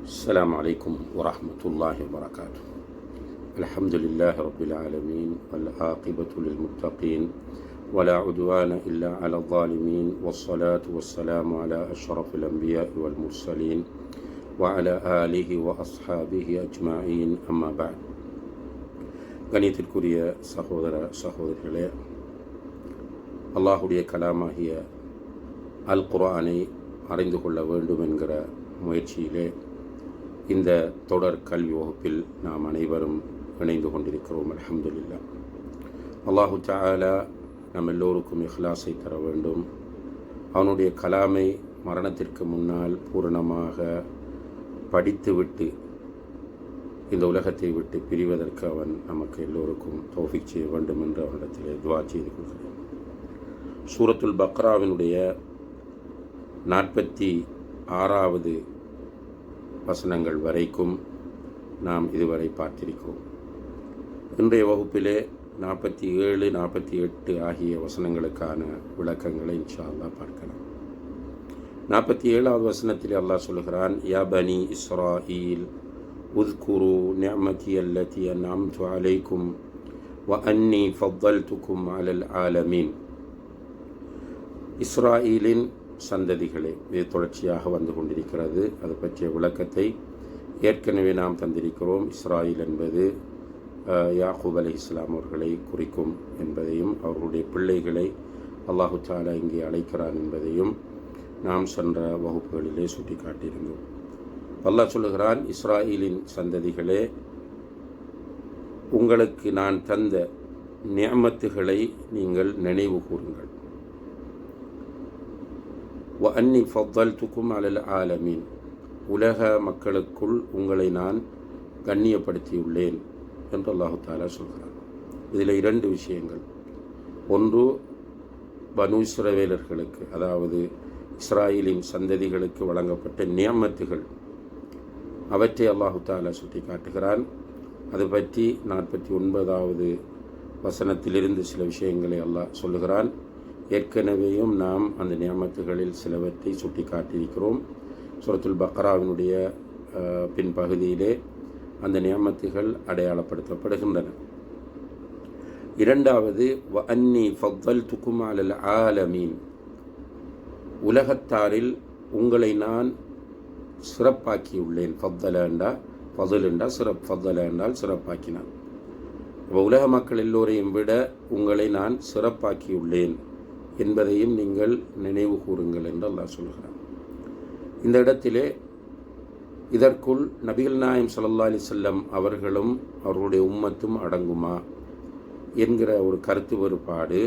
السلام عليكم ورحمة الله وبركاته الحمد لله رب العالمين والعاقبة للمتقين ولا عدوان إلا على الظالمين والصلاة والسلام على أشرف الأنبياء والمرسلين وعلى آله وأصحابه أجمعين أما بعد கணித்திற்குரிய சகோதர சகோதரிகளே அல்லாஹுடைய கலாமாகிய அல் குர்ஆனை அறிந்து கொள்ள வேண்டும் என்கிற முயற்சியிலே இந்த தொடர் கல்வி வகுப்பில் நாம் அனைவரும் இணைந்து கொண்டிருக்கிறோம் அலமதுல்லா அல்லாஹு தஆலா நம் எல்லோருக்கும் இஹ்லாஸை தர வேண்டும். அவனுடைய கலாமை மரணத்திற்கு முன்னால் பூரணமாக படித்துவிட்டு இந்த உலகத்தை விட்டு பிரிவதற்கு அவன் நமக்கு எல்லோருக்கும் தோஃபிக் செய்ய வேண்டும் என்று அவனிடத்திலே துவா செய்து கொள்கிறேன். சூரத்துல் பக்ராவினுடைய நாற்பத்தி ஆறாவது வசனங்கள் வரைக்கும் நாம் இதுவரை பார்த்திருக்கிறோம். இன்றைய வகுப்பிலே நாற்பத்தி ஏழு நாற்பத்தி எட்டு ஆகிய வசனங்களுக்கான விளக்கங்களை இன்ஷா அல்லா பார்க்கலாம். நாற்பத்தி ஏழாவது வசனத்தில் அல்லாஹ் சொல்கிறான் யாபனி இஸ்ரா ஈல் உத்குரு நியமதி அல்லதி நாம் அலைக்கும் வ அன்னி ஃபவ்வல் துக்கும் அலல் ஆலமீன். இஸ்ராயீலின் சந்ததிகளே இது தொடர்ச்சியாக வந்து கொண்டிருக்கிறது. அது பற்றிய விளக்கத்தை ஏற்கனவே நாம் தந்திருக்கிறோம். இஸ்ராயில் என்பது யாகூப் அலி இஸ்லாம் அவர்களை குறிக்கும் என்பதையும் அவர்களுடைய பிள்ளைகளை அல்லாஹு சாலா இங்கே அழைக்கிறான் என்பதையும் நாம் சென்ற வகுப்புகளிலே சுட்டிக்காட்டியிருந்தோம். அல்லாஹ் சொல்லுகிறான் இஸ்ராயலின் சந்ததிகளே உங்களுக்கு நான் தந்த நியமத்துகளை நீங்கள் நினைவு கூறுங்கள். வ அன்னி ஃபத்தல்துக்கும் அலல் ஆலமீன் உலக மக்களுக்குள் உங்களை நான் கண்ணியப்படுத்தியுள்ளேன் என்று அல்லாஹு தாலா சொல்கிறார் இதில் இரண்டு விஷயங்கள். ஒன்று பனு இஸ்ரவேலர்களுக்கு அதாவது இஸ்ராயலின் சந்ததிகளுக்கு வழங்கப்பட்ட நியமத்துகள். அவற்றை அல்லாஹு தாலா சுட்டி காட்டுகிறான் அது பற்றி நாற்பத்தி ஒன்பதாவது வசனத்திலிருந்து சில விஷயங்களை அல்லாஹ் சொல்லுகிறான். ஏற்கனவேயும் நாம் அந்த நியமத்துகளில் சிலவற்றை சுட்டி காட்டியிருக்கிறோம் சுரத்துல் பக்ராவினுடைய பின்பகுதியிலே அந்த நியமத்துகள் அடையாளப்படுத்தப்படுகின்றன. இரண்டாவது வ அன்னி ஃபத்தல் துக்குமாலல் ஆலமீன். உலகத்தாரில் உங்களை நான் சிறப்பாக்கியுள்ளேன். ஃபத்தலண்டா ஃபதுலுண்டா சிறப் ஃபத்தல என்றால் சிறப்பாக்கினான். உலக மக்கள் எல்லோரையும் விட உங்களை நான் சிறப்பாக்கியுள்ளேன். என்பதையும் நீங்கள் நினைவு கூறுங்கள் என்று அல்லாஹ் சொல்கிறான். இந்த இடத்திலே இதற்குள் நபிகள் நாயம் சல்லா அலி செல்லம் அவர்களும் அவர்களுடைய உம்மத்தும் அடங்குமா என்கிற ஒரு கருத்து வேறுபாடு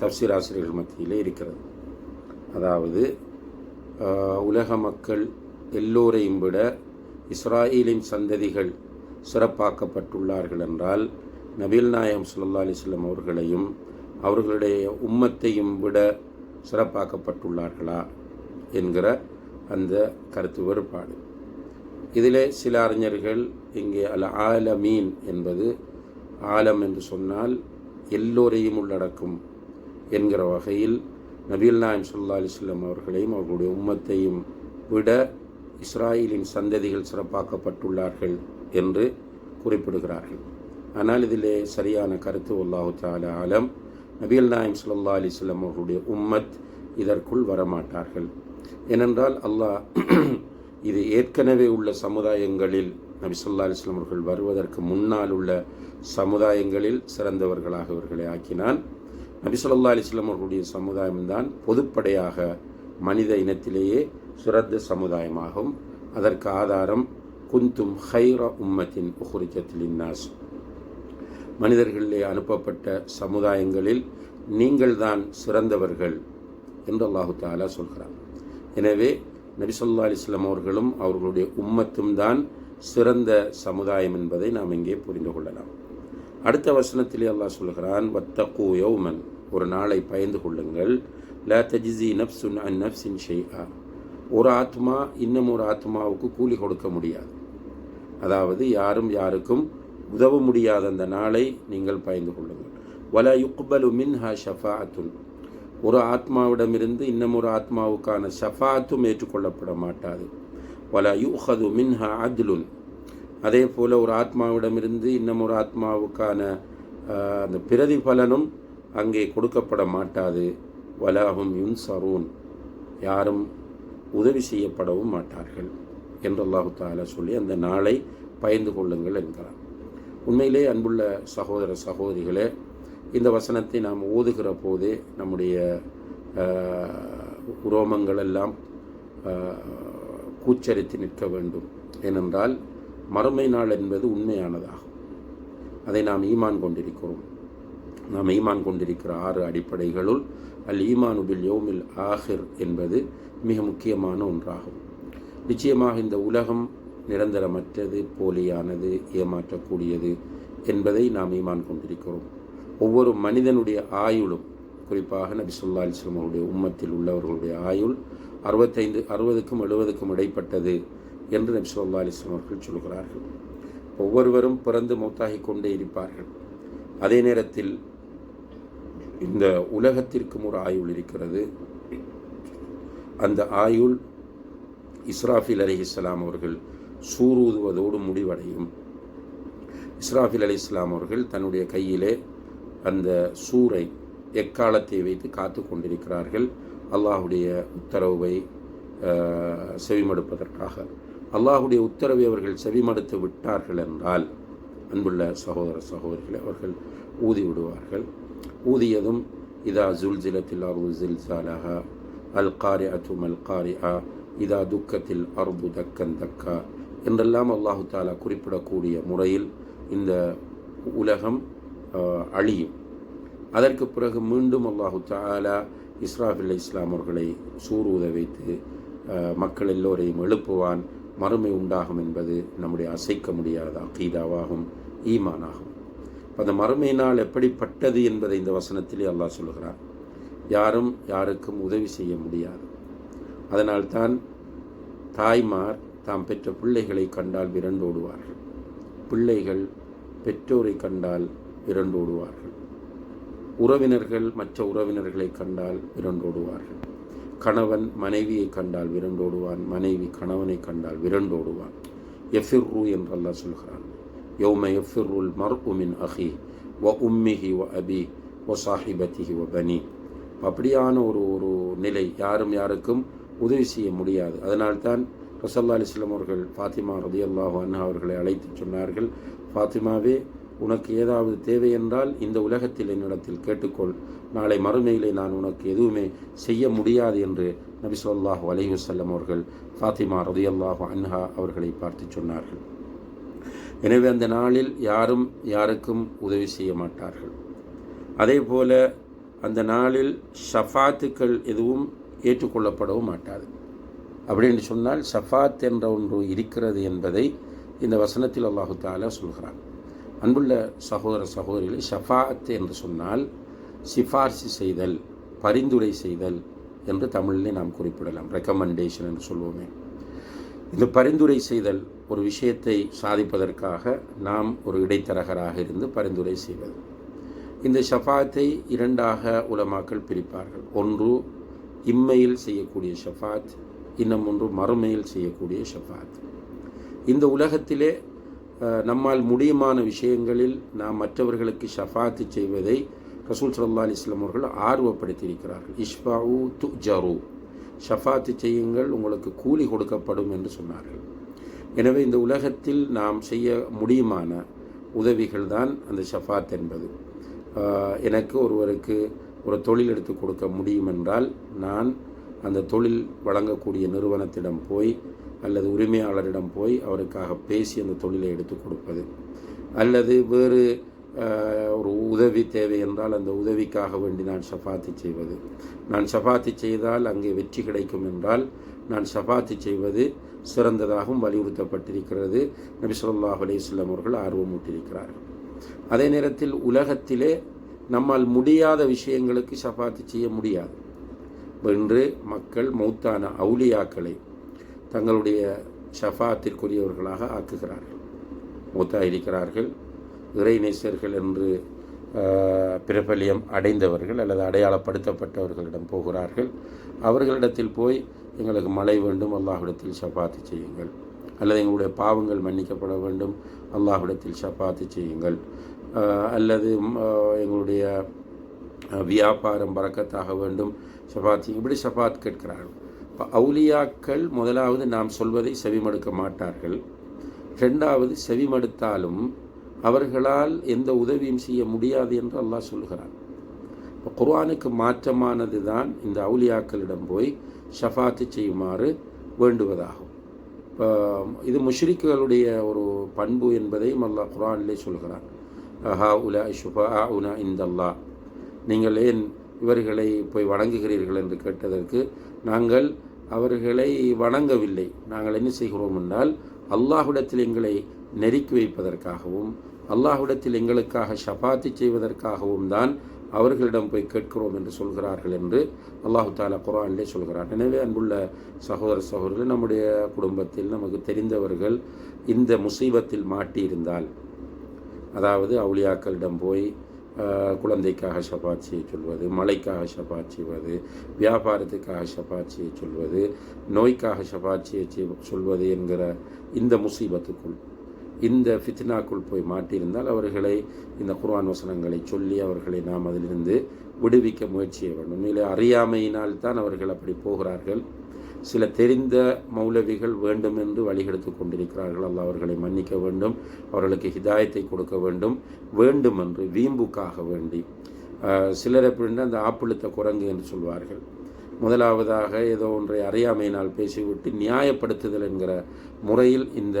தப்சீர் ஆசிரியர்கள் மத்தியிலே இருக்கிறது. அதாவது உலக மக்கள் எல்லோரையும் விட இஸ்ராயலின் சந்ததிகள் சிறப்பாக்கப்பட்டுள்ளார்கள் என்றால் நபில் நாயம் சுல்லா அலிஸ்லம் அவர்களையும் அவர்களுடைய உம்மத்தையும் விட சிறப்பாக்கப்பட்டுள்ளார்களா என்கிற அந்த கருத்து வேறுபாடு. இதிலே சில அறிஞர்கள் இங்கே அல் ஆலமீன் என்பது ஆலம் என்று சொன்னால் எல்லோரையும் உள்ளடக்கும் என்கிற வகையில் நபீல் நாயம் சுல்லா அலிஸ்லம் அவர்களையும் அவர்களுடைய உம்மத்தையும் விட இஸ்ராயலின் சந்ததிகள் சிறப்பாக்கப்பட்டுள்ளார்கள் என்று குறிப்பிடுகிறார்கள். ஆனால் இதிலே சரியான கருத்து அல்லாஹு தால ஆலம். நபீல் நாயம் சுல்லா அலிஸ்லம் அவர்களுடைய உம்மத் இதற்குள் வரமாட்டார்கள். ஏனென்றால் அல்லாஹ் இது ஏற்கனவே உள்ள சமுதாயங்களில் நபி சொல்லா அலிஸ்லாம் அவர்கள் வருவதற்கு முன்னால் உள்ள சமுதாயங்களில் சிறந்தவர்களாக அவர்களை ஆக்கினான். நபி சொல்லா அலிஸ்லாம் அவர்களுடைய சமுதாயம்தான் பொதுப்படையாக மனித இனத்திலேயே சிறந்த சமுதாயமாகும். அதற்கு ஆதாரம் குந்தும் ஹைர உம்மத்தின் உஹுரிஜத்தில் இன்னாஸ் மனிதர்களிலே அனுப்பப்பட்ட சமுதாயங்களில் நீங்கள்தான் சிறந்தவர்கள் என்று அல்லாஹு தாலா சொல்கிறார் எனவே நபிசல்லா அலிஸ்லாம் அவர்களும் அவர்களுடைய உம்மத்தும் தான் சிறந்த சமுதாயம் என்பதை நாம் இங்கே புரிந்து கொள்ளலாம். அடுத்த வசனத்திலே அல்லாஹ் சொல்கிறான் வத்தக்கூ யௌமன். ஒரு நாளை பயந்து கொள்ளுங்கள். ல தஜிசி நப்சுன் அன் நப்சின் ஷெய்ஆ ஒரு ஆத்மா இன்னும் ஒரு ஆத்மாவுக்கு கூலி கொடுக்க முடியாது. அதாவது யாரும் யாருக்கும் உதவ முடியாத அந்த நாளை நீங்கள் பயந்து கொள்ளுங்கள். வல யுக்பலு மின்ஹா ஷஃபாத்துன் ஒரு ஆத்மாவிடமிருந்து இன்னமொரு ஆத்மாவுக்கான ஷஃபாத்தும் ஏற்றுக்கொள்ளப்பட மாட்டாது. வல யூஹது மின்ஹா அத்லுன். அதே போல் ஒரு ஆத்மாவிடமிருந்து இன்னமொரு ஆத்மாவுக்கான அந்த பிரதிபலனும் அங்கே கொடுக்கப்பட மாட்டாது. வலாகும் யுன்சரூன். யாரும் உதவி செய்யப்படவும் மாட்டார்கள். என்று அல்லாஹு தாலா சொல்லி அந்த நாளை பயந்து கொள்ளுங்கள் என்கிறார் உண்மையிலே அன்புள்ள சகோதர சகோதரிகளே இந்த வசனத்தை நாம் ஓதுகிற போதே நம்முடைய உரோமங்களெல்லாம் உரோமங்கள் எல்லாம் கூச்சரித்து நிற்க வேண்டும். ஏனென்றால் மறுமை நாள் என்பது உண்மையானதாகும். அதை நாம் ஈமான் கொண்டிருக்கிறோம். நாம் ஈமான் கொண்டிருக்கிற ஆறு அடிப்படைகளுள் அல் ஈமானுபில் யோமில் ஆஹிர் என்பது மிக முக்கியமான ஒன்றாகும். நிச்சயமாக இந்த உலகம் நிரந்தரமற்றது போலியானது ஏமாற்றக்கூடியது என்பதை நாம் ஈமான் கொண்டிருக்கிறோம். ஒவ்வொரு மனிதனுடைய ஆயுளும் குறிப்பாக நபி சொல்லா அலிஸ்லம் அவருடைய உம்மத்தில் உள்ளவர்களுடைய ஆயுள் அறுபத்தைந்து அறுபதுக்கும் எழுபதுக்கும் இடைப்பட்டது என்று நபி சொல்லா அலிஸ்லம் அவர்கள் சொல்கிறார்கள். ஒவ்வொருவரும் பிறந்து மூத்தாகி கொண்டே இருப்பார்கள். அதே நேரத்தில் இந்த உலகத்திற்கும் ஒரு ஆயுள் இருக்கிறது. அந்த ஆயுள் இஸ்ராஃபில் அலி இஸ்லாம் அவர்கள் சூரூதுவதோடு முடிவடையும். இஸ்ராஃபில் அலி இஸ்லாம் அவர்கள் தன்னுடைய கையிலே அந்த சூரை எக்காலத்தை வைத்து காத்து கொண்டிருக்கிறார்கள். அல்லாஹுடைய உத்தரவை செவிமடுப்பதற்காக. அல்லாஹுடைய உத்தரவை அவர்கள் செவிமடுத்து விட்டார்கள் என்றால் அன்புள்ள சகோதர சகோதரிகளை அவர்கள் ஊதி விடுவார்கள். ஊதியதும் இதா ஜுல்ஜிலத்தில் அருள் ஜில்சாலஹா அல் காரி அத்தும் அல் காரி அ இதா துக்கத்தில் அர்பு தக்கன் தக்கா என்றெல்லாம் அல்லாஹு தாலா குறிப்பிடக்கூடிய முறையில் இந்த உலகம் அழியும். அதற்கு பிறகு மீண்டும் அல்லாஹு தாலா இஸ்ராஃபில் இஸ்லாம் அவர்களை சூரூத வைத்து மக்கள் எல்லோரையும் எழுப்புவான். மறுமை உண்டாகும் என்பது நம்முடைய அசைக்க முடியாத அகீதாவாகும் ஈமானாகும். அந்த மறுமை நாள் எப்படிப்பட்டது என்பதை இந்த வசனத்திலே அல்லாஹ் சொல்கிறான். யாரும் யாருக்கும் உதவி செய்ய முடியாது. அதனால்தான் தாய்மார் தாம் பெற்ற பிள்ளைகளை கண்டால் விரண்டோடுவார்கள். பிள்ளைகள் பெற்றோரை கண்டால் விரண்டோடுவார்கள். உறவினர்கள் மற்ற உறவினர்களை கண்டால் விரண்டோடுவார்கள். கணவன் மனைவியை கண்டால் விரண்டோடுவான் மனைவி கணவனை கண்டால் விரண்டோடுவான். எஃபிர்ரு என்று அல்லாஹ் சொல்கிறான். யோம எஃபிர்ருல் மர்உமின் அஹி வ உம்மிஹி வ அபி ஒ சாஹிபத்திஹி வ பனி. அப்படியான ஒரு ஒரு நிலை யாரும் யாருக்கும் உதவி செய்ய முடியாது. அதனால்தான் ரசல்லா அலிஸ்லாம் அவர்கள் ஃபாத்திமா ரதியல்லாஹு அன்ஹா அவர்களை அழைத்து சொன்னார்கள் ஃபாத்திமாவே உனக்கு ஏதாவது தேவை என்றால் இந்த உலகத்தில் என்னிடத்தில் கேட்டுக்கொள். நாளை மறுமையிலே நான் உனக்கு எதுவுமே செய்ய முடியாது என்று நபி சொல்லாஹு அலைஹி அவர்கள் ஃபாத்திமா ரதியல்லாஹு அன்ஹா அவர்களை பார்த்து சொன்னார்கள். எனவே அந்த நாளில் யாரும் யாருக்கும் உதவி செய்ய மாட்டார்கள். அதே போல அந்த நாளில் ஷஃபாத்துக்கள் எதுவும் ஏற்றுக்கொள்ளப்படவும் மாட்டாது. அப்படின்னு சொன்னால் ஷஃபாத் என்ற ஒன்று இருக்கிறது என்பதை இந்த வசனத்தில் அல்லாஹு தாலா சொல்கிறான். அன்புள்ள சகோதர சகோதரிகளை ஷஃபாத் என்று சொன்னால் சிபார்சு செய்தல் பரிந்துரை செய்தல் என்று தமிழிலே நாம் குறிப்பிடலாம். ரெக்கமெண்டேஷன் என்று சொல்வோமே. இந்த பரிந்துரை செய்தல் ஒரு விஷயத்தை சாதிப்பதற்காக நாம் ஒரு இடைத்தரகராக இருந்து பரிந்துரை செய்வது. இந்த ஷஃபாத்தை இரண்டாக உலமாக்கள் பிரிப்பார்கள். ஒன்று இம்மையில் செய்யக்கூடிய ஷஃபாத் இன்னும் ஒன்று மறுமையில் செய்யக்கூடிய ஷஃபாத். இந்த உலகத்திலே நம்மால் முடியுமான விஷயங்களில் நாம் மற்றவர்களுக்கு ஷஃபாத்து செய்வதை ரசூல் சல்லா அலிஸ்லாம் அவர்கள் ஆர்வப்படுத்தியிருக்கிறார்கள். இஷ்பாவு து ஜரு ஷஃபாத்து செய்யுங்கள் உங்களுக்கு கூலி கொடுக்கப்படும் என்று சொன்னார்கள். எனவே இந்த உலகத்தில் நாம் செய்ய முடியுமான உதவிகள் தான் அந்த ஷஃபாத் என்பது. எனக்கு ஒருவருக்கு ஒரு தொழில் எடுத்து கொடுக்க முடியும் என்றால் நான் அந்த தொழில் வழங்கக்கூடிய நிறுவனத்திடம் போய் அல்லது உரிமையாளரிடம் போய் அவருக்காக பேசி அந்த தொழிலை எடுத்து கொடுப்பது. அல்லது வேறு ஒரு உதவி தேவை என்றால் அந்த உதவிக்காக வேண்டி நான் சப்பாத்தி செய்வது. நான் ஷஃபாத்தி செய்தால் அங்கே வெற்றி கிடைக்கும் என்றால் நான் ஷஃபாத்தி செய்வது சிறந்ததாகவும் வலியுறுத்தப்பட்டிருக்கிறது. நபி சொல்லாஹ் அலையம் அவர்கள் ஆர்வமூட்டியிருக்கிறார்கள். அதே நேரத்தில் உலகத்திலே நம்மால் முடியாத விஷயங்களுக்கு சப்பாத்தி செய்ய முடியாது. வென்று மக்கள் மௌத்தான அவுலியாக்களை தங்களுடைய ஷஃபாத்திற்குரியவர்களாக ஆக்குகிறார்கள். மூத்தா இருக்கிறார்கள் இறைநேசர்கள் என்று பிரபலியம் பிரபல்யம் அடைந்தவர்கள் அல்லது அடையாளப்படுத்தப்பட்டவர்களிடம் போகிறார்கள். அவர்களிடத்தில் போய் எங்களுக்கு மழை வேண்டும் அல்லாஹிடத்தில் சப்பாத்தி செய்யுங்கள். அல்லது எங்களுடைய பாவங்கள் மன்னிக்கப்பட வேண்டும் அல்லாஹிடத்தில் சப்பாத்தி செய்யுங்கள். அல்லது எங்களுடைய வியாபாரம் பறக்கத்தாக வேண்டும். ஷபாத் இப்படி ஷபாத் கேட்கிறார்கள்? இப்போ அவுலியாக்கள் முதலாவது நாம் சொல்வதை செவிமடுக்க மாட்டார்கள். ரெண்டாவது செவிமடுத்தாலும் அவர்களால் எந்த உதவியும் செய்ய முடியாது என்று அல்லாஹ் சொல்கிறான். இப்போ குர்ஆனுக்கு மாற்றமானது தான் இந்த அவுலியாக்களிடம் போய் ஷஃபாத்து செய்யுமாறு வேண்டுவதாகும். இப்போ இது முஷ்ரிக்குகளுடைய ஒரு பண்பு என்பதையும் அல்லாஹ் குர்ஆனிலே சொல்கிறான். ஹா உலா ஷுஃபா உனா இந்தல்லா நீங்கள் ஏன் இவர்களை போய் வணங்குகிறீர்கள் என்று கேட்டதற்கு நாங்கள் அவர்களை வணங்கவில்லை. நாங்கள் என்ன செய்கிறோம் என்றால் அல்லாஹுடத்தில் எங்களை நெருக்கி வைப்பதற்காகவும் அல்லாஹுடத்தில் எங்களுக்காக ஷபாத்தி செய்வதற்காகவும் தான் அவர்களிடம் போய் கேட்கிறோம் என்று சொல்கிறார்கள் என்று அல்லாஹு தாலா குரானிலே சொல்கிறார் எனவே அன்புள்ள சகோதர சகோதரர்கள் நம்முடைய குடும்பத்தில் நமக்கு தெரிந்தவர்கள் இந்த முசீபத்தில் மாட்டியிருந்தால் அதாவது அவுளியாக்களிடம் போய் குழந்தைக்காக ஷபாட்சியை சொல்வது மழைக்காக ஷபாட் செய்வது வியாபாரத்துக்காக ஷபாட்சியை சொல்வது நோய்க்காக ஷபாட்சியை சொல்வது என்கிற இந்த முசீபத்துக்குள் இந்த ஃபித்னாக்குள் போய் மாட்டியிருந்தால் அவர்களை இந்த குர்ஆன் வசனங்களை சொல்லி அவர்களை நாம் அதிலிருந்து விடுவிக்க முயற்சி செய்ய வேண்டும். உண்மையிலே அறியாமையினால் தான் அவர்கள் அப்படி போகிறார்கள். சில தெரிந்த மௌலவிகள் வேண்டும் என்று வழிகெடுத்து கொண்டிருக்கிறார்கள். அல்ல அவர்களை மன்னிக்க வேண்டும் அவர்களுக்கு ஹிதாயத்தை கொடுக்க வேண்டும் வேண்டும் என்று வீம்புக்காக வேண்டி. சிலர் எப்படின்னா அந்த ஆப்பிழுத்த குரங்கு என்று சொல்வார்கள். முதலாவதாக ஏதோ ஒன்றை அறியாமையினால் பேசிவிட்டு நியாயப்படுத்துதல் என்கிற முறையில் இந்த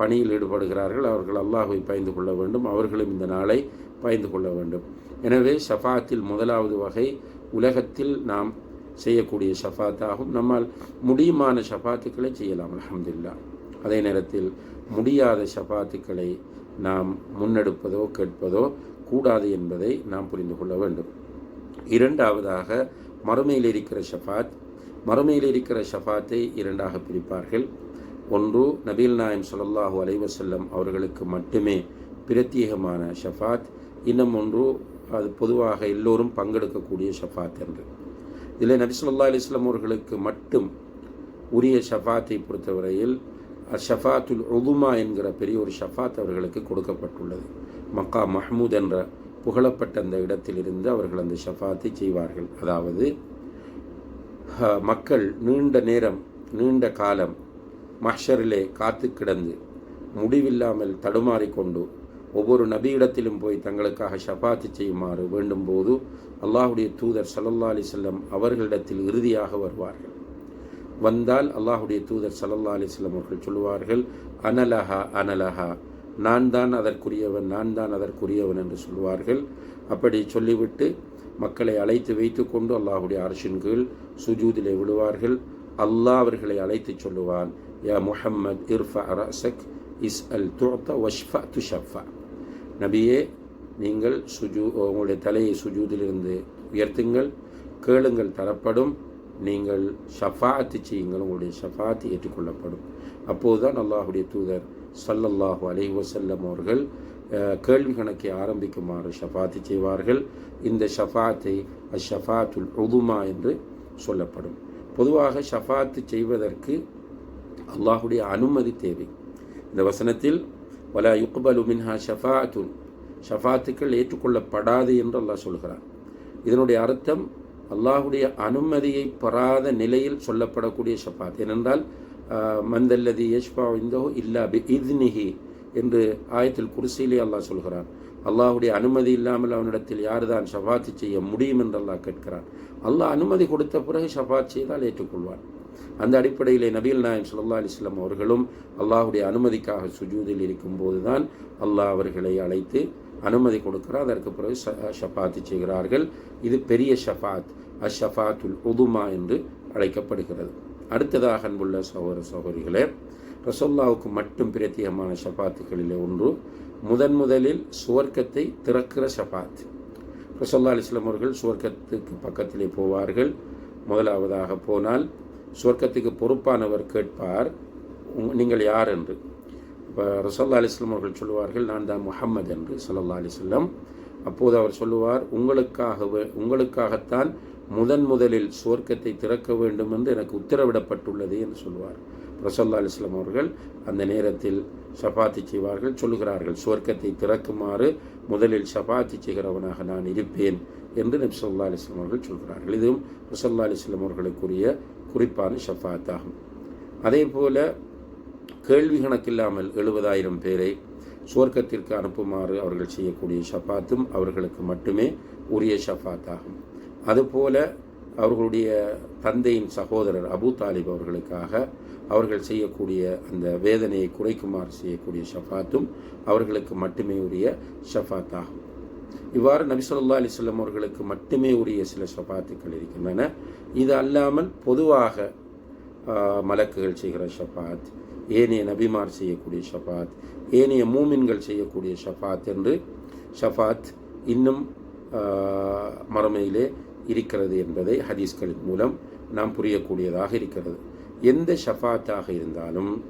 பணியில் ஈடுபடுகிறார்கள். அவர்கள் அல்லாஹுவை பயந்து கொள்ள வேண்டும் அவர்களும் இந்த நாளை பயந்து கொள்ள வேண்டும். எனவே ஷஃபாத்தில் முதலாவது வகை உலகத்தில் நாம் செய்யக்கூடிய ஷஃபாத்தாகும். நம்மால் முடியுமான ஷஃபாத்துக்களை செய்யலாம் அலமதுல்லா அதே நேரத்தில் முடியாத ஷஃபாத்துக்களை நாம் முன்னெடுப்பதோ கேட்பதோ கூடாது என்பதை நாம் புரிந்து கொள்ள வேண்டும். இரண்டாவதாக மறுமையில் இருக்கிற ஷஃபாத் மறுமையில் இருக்கிற ஷஃபாத்தை இரண்டாக பிரிப்பார்கள். ஒன்று நபீல் நாயம் சொல்லாஹூ அலைவசல்லம் அவர்களுக்கு மட்டுமே பிரத்யேகமான ஷஃபாத். இன்னும் ஒன்று அது பொதுவாக எல்லோரும் பங்கெடுக்கக்கூடிய ஷஃபாத் என்று. இதில் நபிசுல்லா ஸல்லல்லாஹு அவர்களுக்கு மட்டும் உரிய ஷஃபாத்தை பொறுத்தவரையில் ஷஃபாத்துல் உதுமா என்கிற பெரிய ஒரு ஷஃபாத் அவர்களுக்கு கொடுக்கப்பட்டுள்ளது. மக்கா மஹ்மூத் என்ற புகழப்பட்ட அந்த இடத்திலிருந்து அவர்கள் அந்த ஷஃபாத்தை செய்வார்கள். அதாவது மக்கள் நீண்ட நேரம் நீண்ட காலம் மஹ்ஷரிலே காத்து கிடந்து முடிவில்லாமல் தடுமாறிக்கொண்டு ஒவ்வொரு நபியிடத்திலும் போய் தங்களுக்காக ஷபாத்து செய்யுமாறு வேண்டும் போது அல்லாஹுடைய தூதர் சல்லல்லா அலி செல்லம் அவர்களிடத்தில் இறுதியாக வருவார்கள். வந்தால் அல்லாஹுடைய தூதர் சல்லல்லா அலி செல்லம் அவர்கள் சொல்லுவார்கள் அனலஹா அனலஹா. நான் தான் அதற்குரியவன் நான் தான் அதற்குரியவன் என்று சொல்வார்கள் அப்படி சொல்லிவிட்டு மக்களை அழைத்து வைத்துக்கொண்டு அல்லாஹுடைய அரசின் கீழ் சுஜூதிலே விடுவார்கள் அல்லாஹ் அவர்களை அழைத்து சொல்லுவான் யா முஹம்மத் இர்ஃபா அரசக் இஸ் அல் துஅத்த வஷ்ஃபா துஷஃபா. நபியே நீங்கள் சுஜூ உங்களுடைய தலையை சுஜூதிலிருந்து உயர்த்துங்கள் கேளுங்கள் தரப்படும். நீங்கள் ஷஃபாத்து செய்யுங்கள் உங்களுடைய ஷஃபாத்து ஏற்றுக்கொள்ளப்படும். அப்போது தான் அல்லாஹுடைய தூதர் சல்லல்லாஹு அலி வசல்லம் அவர்கள் கேள்வி கணக்கை ஆரம்பிக்குமாறு ஷஃபாத்து செய்வார்கள். இந்த ஷஃபாத்தை அஷஃபாத்துல் உதுமா என்று சொல்லப்படும். பொதுவாக ஷஃபாத்து செய்வதற்கு அல்லாஹுடைய அனுமதி தேவை. இந்த வசனத்தில் வலா யுக்பலு மின்ஹா ஷஃபாத்துன் ஷஃபாத்துக்கள் ஏற்றுக்கொள்ளப்படாது என்று அல்லாஹ் சொல்கிறான். இதனுடைய அர்த்தம் அல்லாஹுடைய அனுமதியை பெறாத நிலையில் சொல்லப்படக்கூடிய ஷஃபாத். ஏனென்றால் மந்தல்லதி யஷ்பா இந்தோ இல்லா பி இத்னிஹி என்று ஆயத்தில் குருசியிலே அல்லாஹ் சொல்கிறான். அல்லாஹுடைய அனுமதி இல்லாமல் அவனிடத்தில் யார்தான் ஷபாத்து செய்ய முடியும் என்று அல்லாஹ் கேட்கிறான். அல்லாஹ் அனுமதி கொடுத்த பிறகு ஷஃபாத் செய்தால் ஏற்றுக்கொள்வான். அந்த அடிப்படையிலே நபீல் நாயம் சுல்லா அலிஸ்லாம் அவர்களும் அல்லாஹுடைய அனுமதிக்காக சுஜூதில் இருக்கும்போது தான் அல்லாஹ் அவர்களை அழைத்து அனுமதி கொடுக்கிறார். அதற்கு பிறகு ஷ- ஷஃபாத்து செய்கிறார்கள். இது பெரிய ஷஃபாத். அஷஃபாத்துல் உதுமா என்று அழைக்கப்படுகிறது. அடுத்ததாக அன்புள்ள சகோதர சகோதரிகளே ரசோல்லாவுக்கு மட்டும் பிரத்யேகமான ஷஃபாத்துகளிலே ஒன்று முதன் முதலில் சுவர்க்கத்தை திறக்கிற ஷஃபாத். ரசோல்லா அலிஸ்லாம் அவர்கள் சுவர்க்கத்துக்கு பக்கத்திலே போவார்கள். முதலாவதாக போனால் சுவர்க்கத்துக்கு பொறுப்பானவர் கேட்பார் நீங்கள் யார்? என்று. இப்போ ரசல்லா அலிஸ்லம் அவர்கள் சொல்லுவார்கள் நான் தான் முஹம்மது என்று சல்லல்லா அலிஸ்லம் அப்போது அவர் சொல்லுவார் உங்களுக்காக உங்களுக்காகத்தான் முதன் முதலில் சுவர்க்கத்தை திறக்க வேண்டும் என்று எனக்கு உத்தரவிடப்பட்டுள்ளது என்று சொல்வார் ரசல்லா அலிஸ்லாம் அவர்கள் அந்த நேரத்தில் சபாத்தி செய்வார்கள் சொல்லுகிறார்கள் சுவர்க்கத்தை திறக்குமாறு முதலில் சபாத்தி செய்கிறவனாக நான் இருப்பேன் என்று நபி சொல்லா அலிஸ்லாம் அவர்கள் சொல்கிறார்கள். இதுவும் ரசல்லா அலிஸ்லாம் அவர்களுக்குரிய குறிப்பான ஷஃபாத் ஆகும் அதே போல கேள்வி கணக்கில்லாமல் எழுபதாயிரம் பேரை சுவர்க்கத்திற்கு அனுப்புமாறு அவர்கள் செய்யக்கூடிய ஷஃபாத்தும் அவர்களுக்கு மட்டுமே உரிய ஷஃபாத் ஆகும் அதுபோல அவர்களுடைய தந்தையின் சகோதரர் அபு தாலிப் அவர்களுக்காக அவர்கள் செய்யக்கூடிய அந்த வேதனையை குறைக்குமாறு செய்யக்கூடிய ஷஃபாத்தும் அவர்களுக்கு மட்டுமே உரிய ஷஃபாத் ஆகும் இவ்வாறு நபிசல்லா அலிஸ்லம் அவர்களுக்கு மட்டுமே உரிய சில ஷஃபாத்துக்கள் இருக்கின்றன. இது அல்லாமல் பொதுவாக மலக்குகள் செய்கிற ஷஃபாத் ஏனைய நபிமார் செய்யக்கூடிய ஷஃபாத் ஏனைய மூமின்கள் செய்யக்கூடிய ஷஃபாத் என்று ஷஃபாத் இன்னும் மறுமையிலே இருக்கிறது என்பதை ஹதீஸ்களின் மூலம் நாம் புரியக்கூடியதாக இருக்கிறது. எந்த ஷஃபாத்தாக இருந்தாலும்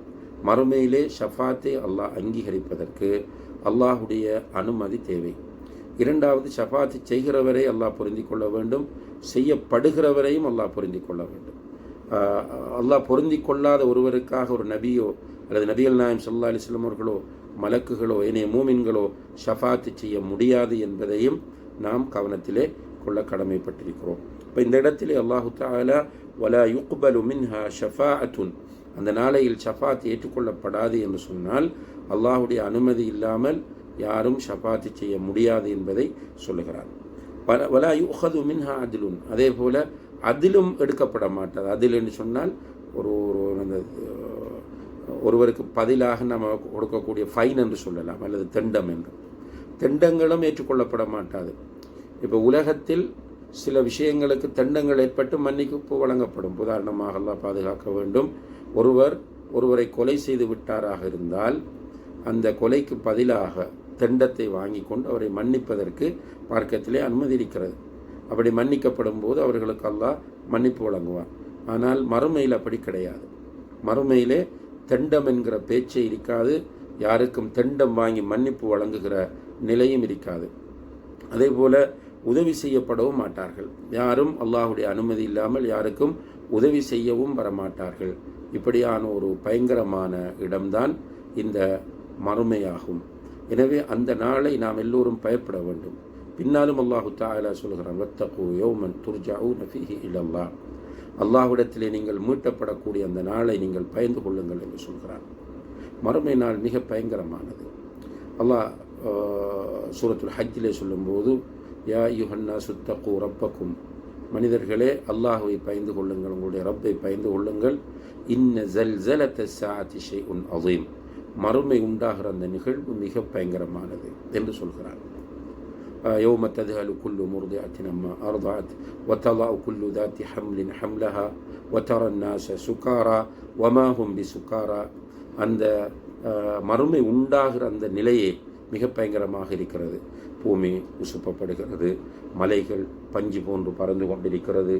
மறுமையிலே ஷஃபாத்தை அல்லாஹ் அங்கீகரிப்பதற்கு அல்லாஹுடைய அனுமதி தேவை. இரண்டாவது ஷஃபாத்தை செய்கிறவரை அல்லாஹ் பொருந்தி கொள்ள வேண்டும் செய்யப்படுகிறவரையும் அல்லாஹ் பொருந்தி கொள்ள வேண்டும். அல்லாஹ் பொருந்தி கொள்ளாத ஒருவருக்காக ஒரு நபியோ அல்லது நபிகள் நாயம் சல்லா அலிஸ்லம் அவர்களோ மலக்குகளோ ஏனைய மூமின்களோ ஷஃபாத்து செய்ய முடியாது என்பதையும் நாம் கவனத்திலே கொள்ள கடமைப்பட்டிருக்கிறோம். இப்போ இந்த இடத்திலே அல்லாஹு தாலா வலா யுக்பலு மின்ஹா ஷஃபா அத்துன் அந்த நாளையில் ஷஃபாத் ஏற்றுக்கொள்ளப்படாது என்று சொன்னால் அல்லாஹுடைய அனுமதி இல்லாமல் யாரும் ஷஃபாத்து செய்ய முடியாது என்பதை சொல்லுகிறார். வலா யுஹது மின்ஹா அதிலுன் அதே போல் அதிலும் எடுக்கப்பட மாட்டாது. அதில் என்று சொன்னால் ஒரு ஒரு அந்த ஒருவருக்கு பதிலாக நம்ம கொடுக்கக்கூடிய ஃபைன் என்று சொல்லலாம் அல்லது தெண்டம் என்று. தெண்டங்களும் ஏற்றுக்கொள்ளப்பட மாட்டாது. இப்போ உலகத்தில் சில விஷயங்களுக்கு தண்டங்கள் ஏற்பட்டு மன்னிப்பு வழங்கப்படும். உதாரணமாக எல்லாம் பாதுகாக்க வேண்டும். ஒருவர் ஒருவரை கொலை செய்து விட்டாராக இருந்தால் அந்த கொலைக்கு பதிலாக தண்டத்தை வாங்கி கொண்டு அவரை மன்னிப்பதற்கு பார்க்கத்திலே அனுமதி இருக்கிறது. அப்படி மன்னிக்கப்படும் போது அவர்களுக்கு அல்லாஹ் மன்னிப்பு வழங்குவார் ஆனால் மறுமையில் அப்படி கிடையாது. மறுமையிலே தெண்டம் என்கிற பேச்சே இருக்காது. யாருக்கும் தெண்டம் வாங்கி மன்னிப்பு வழங்குகிற நிலையும் இருக்காது. அதே போல் உதவி செய்யப்படவும் மாட்டார்கள். யாரும் அல்லாஹுடைய அனுமதி இல்லாமல் யாருக்கும் உதவி செய்யவும் வரமாட்டார்கள். இப்படியான ஒரு பயங்கரமான இடம்தான் இந்த மறுமையாகும். எனவே அந்த நாளை நாம் எல்லோரும் பயப்பட வேண்டும். பின்னாலும் அல்லாஹு தாலா சொல்கிறான் வத்தகு யோமன் துர்ஜாவு நஃபிஹி இல்லல்லா அல்லாஹ்விடத்திலே நீங்கள் மீட்டப்படக்கூடிய அந்த நாளை நீங்கள் பயந்து கொள்ளுங்கள் என்று சொல்கிறான். மறுமை நாள் மிக பயங்கரமானது. அல்லாஹ் சூரத்துல் ஹஜ்ஜிலே சொல்லும்போது யா யுஹன்னா சுத்தகு ரப்பக்கும். மனிதர்களே அல்லாஹுவை பயந்து கொள்ளுங்கள் உங்களுடைய ரப்பை பயந்து கொள்ளுங்கள். இன்ன ஜல் ஜலத்த சாத்தி உன் அவையும் மறுமை உண்டாகிற அந்த நிகழ்வு மிக பயங்கரமானது என்று சொல்கிறார் يوم تذهل كل مرضعة عما أرضعت وتضع كل ذات حمل حملها وترى الناس سكارى وما هم بسكارى அந்த மறுமை உண்டாகிற அந்த நிலையே மிக பயங்கரமாக இருக்கிறது பூமி உசுப்பப்படுகிறது மலைகள் பஞ்சு போன்று பறந்து கொண்டிருக்கிறது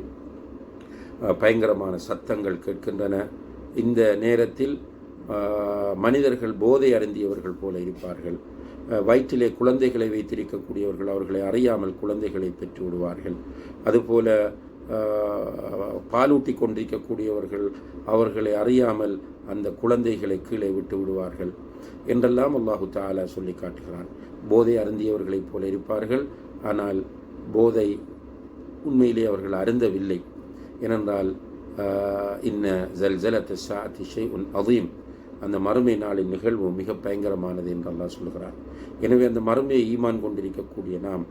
பயங்கரமான சத்தங்கள் கேட்கின்றன இந்த நேரத்தில் மனிதர்கள் போதை அருந்தியவர்கள் போல இருப்பார்கள் வயிற்றிலே குழந்தைகளை வைத்திருக்கக்கூடியவர்கள் அவர்களை அறியாமல் குழந்தைகளை பெற்று விடுவார்கள். அதுபோல பாலூட்டி கொண்டிருக்கக்கூடியவர்கள் அவர்களை அறியாமல் அந்த குழந்தைகளை கீழே விட்டு விடுவார்கள் என்றெல்லாம் அல்லாஹு தாலா சொல்லி காட்டுகிறான். போதை அருந்தியவர்களைப் போல இருப்பார்கள். ஆனால் போதை உண்மையிலே அவர்கள் அருந்தவில்லை. ஏனென்றால் இன்ன ஜல் ஜலத் சாத்தி உன் அதீம் அந்த மறுமை நாளின் நிகழ்வு மிக பயங்கரமானது என்று அல்லாஹ் சொல்கிறார் எனவே அந்த மறுமையை ஈமான் கொண்டிருக்கக்கூடிய நாம்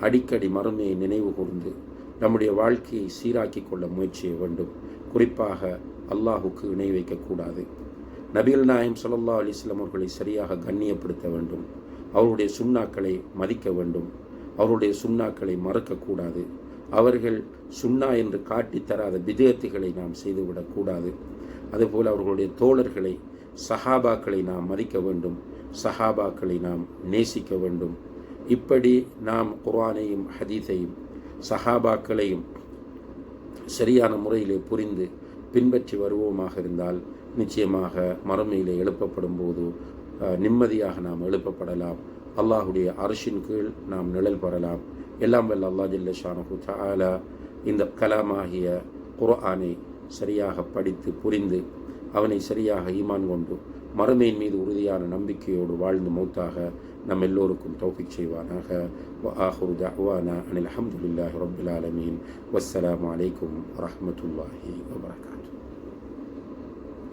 அடிக்கடி மறுமையை நினைவு கூர்ந்து நம்முடைய வாழ்க்கையை சீராக்கி கொள்ள முயற்சிய வேண்டும். குறிப்பாக அல்லாஹுக்கு இணை வைக்கக்கூடாது நபிகள் நாயம் சல்லா அலிஸ்லாம் அவர்களை சரியாக கண்ணியப்படுத்த வேண்டும். அவருடைய சுண்ணாக்களை மதிக்க வேண்டும். அவருடைய சுண்ணாக்களை மறக்கக்கூடாது அவர்கள் சுண்ணா என்று காட்டித் தராத விதயத்துகளை நாம் செய்துவிடக்கூடாது அதுபோல் அவர்களுடைய தோழர்களை சஹாபாக்களை நாம் மதிக்க வேண்டும் சஹாபாக்களை நாம் நேசிக்க வேண்டும். இப்படி நாம் குர்ஆனையும் ஹதீஸையும் சஹாபாக்களையும் சரியான முறையிலே புரிந்து பின்பற்றி வருவோமாக இருந்தால் நிச்சயமாக மறுமையிலே எழுப்பப்படும் போது நிம்மதியாக நாம் எழுப்பப்படலாம். அல்லாஹுடைய அரசின் கீழ் நாம் நிழல் பெறலாம். எல்லாம் வல்ல அல்லா ஜல்ல ஷானஹு தஆலா இந்த கலாமாகிய குர்ஆனை சரியாக படித்து புரிந்து அவனை சரியாக ஈமான் கொண்டு மறுமையின் மீது உறுதியான நம்பிக்கையோடு வாழ்ந்து மௌத்தாக நம் எல்லோருக்கும் தௌஃபிக் செய்வானாக ஆஹுரு தஹ்வானா அனில் அஹமதுல்லாஹி ரபுல் ஆலமீன் வஸ்ஸலாம் அலைக்கும் வரமத்துல்லாஹி வபரகாத்